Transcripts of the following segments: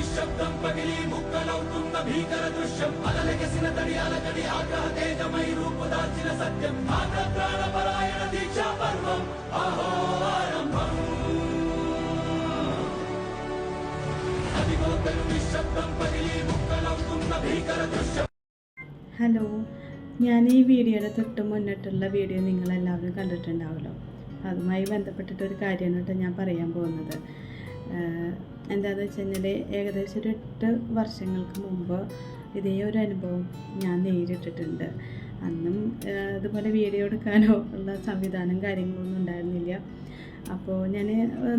നിശബ്ദം പകലി മുക്കലൗത്തുന്ന ഭീകര ദൃശ്യം. അലലകസിന തടി അലകടി ആകാ തേജമൈ രൂപദാർച്ചിന സത്യം. ആഗ്രഹപ്രാണപരായണ ദീക്ഷാപർവം അഹോവാരംഭം അതിഗോത്തരം നിശബ്ദം പകലി മുക്കലൗത്തുന്ന ഭീകര ദൃശ്യം. ഹലോ ഞാൻ ഈ വീഡിയോയുടെ തൊട്ട് മുന്നിട്ടുള്ള വീഡിയോ നിങ്ങളെല്ലാവരും കണ്ടിട്ടുണ്ടാവുമല്ലോ. അതുമായി ബന്ധപ്പെട്ടിട്ടൊരു കാര്യമാണ് കേട്ടോ ഞാൻ പറയാൻ പോകുന്നത്. എന്താണെന്ന് വെച്ച് കഴിഞ്ഞാൽ ഏകദേശം ഒരു എട്ട് വർഷങ്ങൾക്ക് മുമ്പ് ഇതേ ഒരു അനുഭവം ഞാൻ നേരിട്ടിട്ടുണ്ട്. അന്നും ഇതുപോലെ വീഡിയോ എടുക്കാനോ ഉള്ള സംവിധാനം കാര്യങ്ങളൊന്നും ഉണ്ടായിരുന്നില്ല. അപ്പോൾ ഞാൻ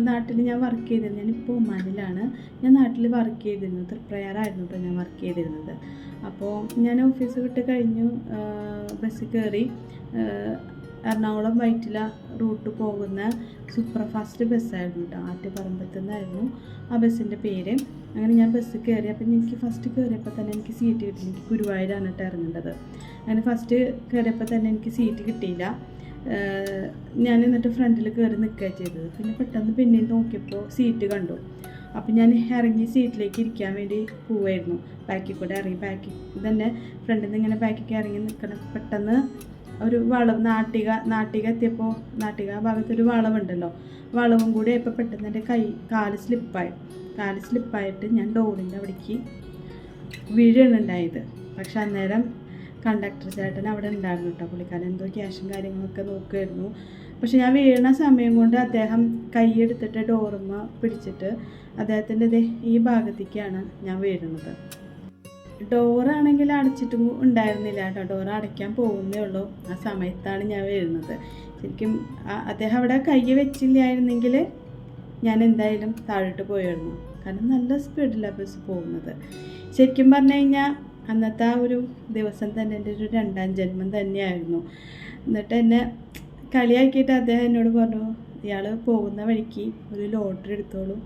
നാട്ടിൽ ഞാൻ വർക്ക് ചെയ്തിരുന്നത് ഞാനിപ്പോൾ ഒമാനിലാണ് ഞാൻ നാട്ടിൽ വർക്ക് ചെയ്തിരുന്നത് തൃപ്രയാറായിരുന്നു ഇപ്പോൾ ഞാൻ വർക്ക് ചെയ്തിരുന്നത്. അപ്പോൾ ഞാൻ ഓഫീസ് വിട്ട് കഴിഞ്ഞു ബസ് കയറി എറണാകുളം വൈറ്റില റൂട്ട് പോകുന്ന സൂപ്പർ ഫാസ്റ്റ് ബസ്സായിരുന്നു കേട്ടോ ആറ്റുപറമ്പത്ത് നിന്നായിരുന്നു ആ ബസ്സിന്റെ പേര്. അങ്ങനെ ഞാൻ ബസ് കയറി അപ്പം എനിക്ക് ഫസ്റ്റ് കയറിയപ്പോൾ തന്നെ എനിക്ക് സീറ്റ് കിട്ടി എനിക്ക് ഗുരുവായൂരാണ് കേട്ടോ ഇറങ്ങേണ്ടത്. അങ്ങനെ ഫസ്റ്റ് കയറിയപ്പോൾ തന്നെ എനിക്ക് സീറ്റ് കിട്ടിയില്ല. ഞാൻ എന്നിട്ട് ഫ്രണ്ടിൽ കയറി നിൽക്കുക ചെയ്തത്. പിന്നെ പെട്ടെന്ന് പിന്നെയും നോക്കിയപ്പോൾ സീറ്റ് കണ്ടു. അപ്പം ഞാൻ ഇറങ്ങി സീറ്റിലേക്ക് ഇരിക്കാൻ വേണ്ടി പോവായിരുന്നു. ബാക്കിൽ കൂടെ ഇറങ്ങി ബാക്കിൽ തന്നെ ഫ്രണ്ടിൽ നിന്ന് ഇങ്ങനെ ബാക്കിൽ ഇറങ്ങി നിൽക്കണം. പെട്ടെന്ന് ഒരു വളവ് നാട്ടിക നാട്ടിക എത്തിയപ്പോൾ നാട്ടിക ഭാഗത്തൊരു വളവുണ്ടല്ലോ. വളവും കൂടി ഇപ്പോൾ പെട്ടെന്ന് എന്റെ കൈ കാൽ സ്ലിപ്പായി കാൽ സ്ലിപ്പായിട്ട് ഞാൻ ഡോറിന്റെ അവിടേക്ക് വീഴുന്നുണ്ടായത് പക്ഷെ അന്നേരം കണ്ടക്ടർ ചേട്ടൻ അവിടെ ഉണ്ടായിരുന്നു കേട്ടോ പുള്ളിക്കാരൻ. എന്തോ ക്യാഷും കാര്യങ്ങളൊക്കെ നോക്കുമായിരുന്നു പക്ഷെ ഞാൻ വീഴുന്ന സമയം കൊണ്ട് അദ്ദേഹം കൈയെടുത്തിട്ട് ഡോറുമ്മ പിടിച്ചിട്ട് അദ്ദേഹത്തിന്റെ ഈ ഭാഗത്തേക്കാണ് ഞാൻ വീഴുന്നത്. ഡോറാണെങ്കിൽ അടച്ചിട്ടും ഉണ്ടായിരുന്നില്ല കേട്ടോ. ഡോർ അടയ്ക്കാൻ പോകുന്നേ ഉള്ളൂ. ആ സമയത്താണ് ഞാൻ വീഴുന്നത് ശരിക്കും അദ്ദേഹം അവിടെ കൈ വെച്ചില്ലായിരുന്നെങ്കിൽ ഞാൻ എന്തായാലും താഴോട്ട് പോയിരുന്നു കാരണം നല്ല സ്പീഡിലാണ് ബസ് പോകുന്നത്. ശരിക്കും പറഞ്ഞു കഴിഞ്ഞാൽ അന്നത്തെ ആ ഒരു ദിവസം തന്നെ എന്റെ ഒരു രണ്ടാം ജന്മം തന്നെയായിരുന്നു. എന്നിട്ട് എന്നെ കളിയാക്കിയിട്ട് അദ്ദേഹം എന്നോട് പറഞ്ഞു ഇയാൾ പോകുന്ന വഴിക്ക് ഒരു ലോട്ടറി എടുത്തോളൂ.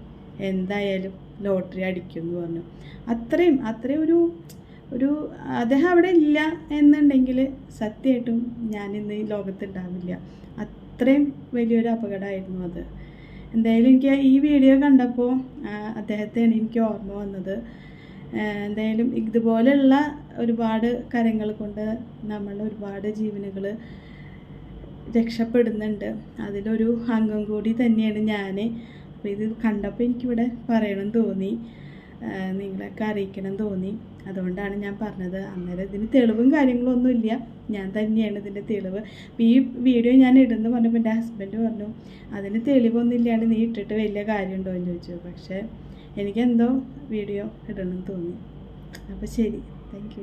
എന്തായാലും ലോട്ടറി അടിക്കുമെന്ന് പറഞ്ഞു. അത്രയും അത്രയും ഒരു ഒരു അദ്ദേഹം അവിടെ ഇല്ല എന്നുണ്ടെങ്കിൽ സത്യമായിട്ടും ഞാൻ ഇന്ന് ഈ ലോകത്തുണ്ടാവില്ല. അത്രയും വലിയൊരു അപകടമായിരുന്നു അത്. എന്തായാലും എനിക്ക് ഈ വീഡിയോ കണ്ടപ്പോൾ അദ്ദേഹത്തെയാണ് എനിക്ക് ഓർമ്മ വന്നത്. എന്തായാലും ഇതുപോലെയുള്ള ഒരുപാട് കാര്യങ്ങൾ കൊണ്ട് നമ്മൾ ഒരുപാട് ജീവനുകൾ രക്ഷപ്പെടുന്നുണ്ട്. അതിലൊരു അംഗം കൂടി തന്നെയാണ് ഞാൻ. അപ്പോൾ ഇത് കണ്ടപ്പോൾ എനിക്കിവിടെ പറയണം തോന്നി. നിങ്ങളൊക്കെ അറിയിക്കണം തോന്നി. അതുകൊണ്ടാണ് ഞാൻ പറഞ്ഞത്. അന്നേരം ഇതിന് തെളിവും കാര്യങ്ങളൊന്നും ഇല്ല. ഞാൻ തന്നെയാണ് ഇതിന്റെ തെളിവ്. ഈ വീഡിയോ ഞാൻ ഇടുന്നു പറഞ്ഞപ്പോൾ എന്റെ ഹസ്ബൻഡ് പറഞ്ഞു അതിന് തെളിവൊന്നും ഇല്ലാണ്ട് നീ ഇട്ടിട്ട് വലിയ കാര്യമുണ്ടോ? എന്ന് ചോദിച്ചു. പക്ഷേ എനിക്കെന്തോ വീഡിയോ ഇടണം തോന്നി. അപ്പോൾ ശരി. താങ്ക്